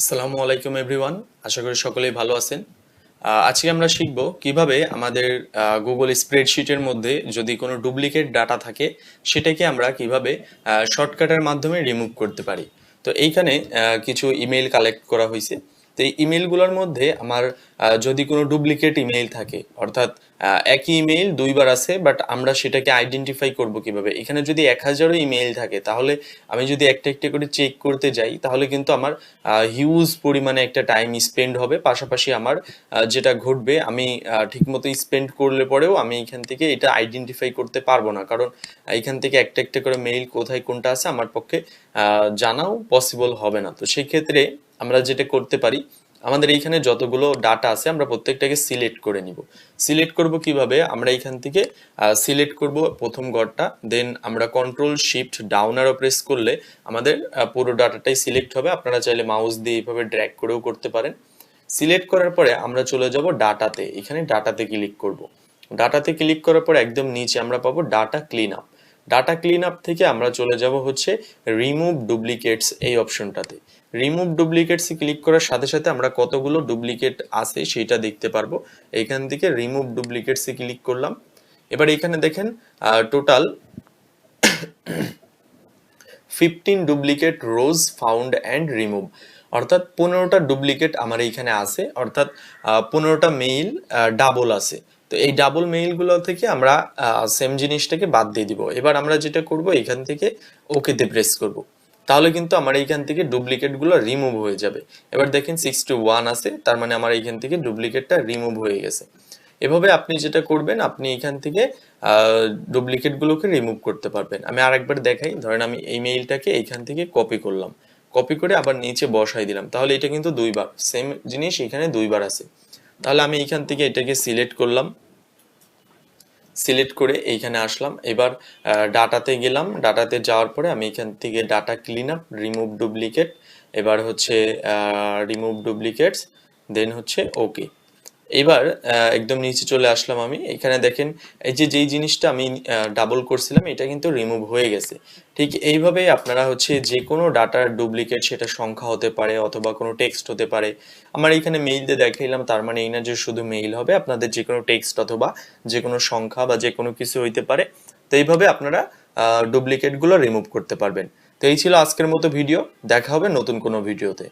আসসালামু আলাইকুম, এভরিওয়ান। আশা করি সকলেই ভালো আছেন। আজকে আমরা শিখব কীভাবে আমাদের গুগল স্প্রেডশিটের মধ্যে যদি কোনো ডুপ্লিকেট ডাটা থাকে, সেটাকে আমরা কীভাবে শর্টকাটের মাধ্যমে রিমুভ করতে পারি। তো এইখানে কিছু ইমেল কালেক্ট করা হয়েছে। তো এই ইমেলগুলোর মধ্যে আমার যদি কোনো ডুপ্লিকেট ইমেল থাকে, অর্থাৎ একই ইমেল দুইবার আছে বাট আমরা সেটাকে আইডেন্টিফাই করব কীভাবে? এখানে যদি এক হাজারও ইমেল থাকে, তাহলে আমি যদি একটা একটা করে চেক করতে যাই, তাহলে কিন্তু আমার হিউজ পরিমাণে একটা টাইম স্পেন্ড হবে। পাশাপাশি আমার যেটা ঘটবে, আমি ঠিকমতো স্পেন্ড করলে পরেও আমি এখান থেকে এটা আইডেন্টিফাই করতে পারব না। কারণ এখান থেকে একটা একটা করে মেইল কোথায় কোনটা আছে, আমার পক্ষে জানাও পসিবল হবে না। তো সেই ক্ষেত্রে আমরা যেটা করতে পারি, আমাদের এইখানে যতগুলো ডাটা আছে, আমরা প্রত্যেকটাকে সিলেক্ট করে নিব। সিলেক্ট করব কীভাবে? আমরা এখান থেকে সিলেক্ট করব প্রথম ঘরটা দেন আমরা কন্ট্রোল শিফট ডাউন আরও প্রেস করলে আমাদের পুরো ডাটাটাই সিলেক্ট হবে। আপনারা চাইলে মাউস দিয়ে এইভাবে ড্র্যাগ করেও করতে পারেন। সিলেক্ট করার পরে আমরা চলে যাব ডাটাতে এখানে ডাটাতে ক্লিক করব। ডাটাতে ক্লিক করার পর একদম নিচে আমরা পাবো data clean up data clean up থেকে আমরা চলে যাব হচ্ছে রিমুভ ডুপ্লিকেটস এই অপশনটাতে। রিমুভ ডুপ্লিকেটসে ক্লিক করার সাথে সাথে আমরা কতগুলো ডুপ্লিকেট আছে সেটা দেখতে পারব। এখান থেকে রিমুভ ডুপ্লিকেটসে ক্লিক করলাম। এবার এখানে দেখেন total fifteen duplicate rows found and remove. অর্থাৎ পনেরোটা ডুপ্লিকেট আমার এইখানে আছে। অর্থাৎ পনেরোটা মেইল ডাবল আছে। তো এই ডাবল মেইলগুলো থেকে আমরা সেম জিনিসটাকে বাদ দিয়ে দিব। এবার আমরা যেটা করব, এখান থেকে ওকেতে প্রেস করব। তাহলে কিন্তু আমার এইখান থেকে ডুপ্লিকেটগুলো রিমুভ হয়ে যাবে। এবার দেখেন সিক্স টু ওয়ান আছে, তার মানে আমার এইখান থেকে ডুপ্লিকেটটা রিমুভ হয়ে গেছে। এভাবে আপনি যেটা করবেন, আপনি এখান থেকে ডুপ্লিকেটগুলোকে রিমুভ করতে পারবেন। আমি আরেকবার দেখাই, ধরেন আমি এই মেইলটাকে এইখান থেকে কপি করলাম। কপি করে আবার নিচে বসাই দিলাম। তাহলে এটা কিন্তু দুইবার সেম জিনিস এখানে দুইবার আছে। তাহলে আমি এইখান থেকে এটাকে সিলেক্ট করলাম। সিলেক্ট করে এইখানে আসলাম। এবার ডাটাতে গেলাম। ডাটাতে যাওয়ার পরে আমি এখান থেকে data clean up remove duplicate এবার হচ্ছে রিমুভ ডুপ্লিকেটস দেন হচ্ছে ওকে এবার একদম নিচে চলে আসলাম আমি। এখানে দেখেন, এই যে যেই জিনিসটা আমি ডাবল করছিলাম, এটা কিন্তু রিমুভ হয়ে গেছে। ঠিক এইভাবে আপনারা হচ্ছে যে কোনো ডাটার ডুপ্লিকেট সেটা সংখ্যা হতে পারে অথবা কোনো টেক্সট হতে পারে। আমার এখানে মেইল দিয়ে দেখাইলাম, তার মানে এই না যে শুধু মেইল হবে, আপনাদের যে কোনো টেক্সট অথবা যে কোনো সংখ্যা বা যে কোনো কিছু হইতে পারে। তো এইভাবে আপনারা ডুপ্লিকেটগুলো রিমুভ করতে পারবেন। তো এই ছিল আজকের মতো ভিডিও দেখা হবে নতুন কোনো ভিডিওতে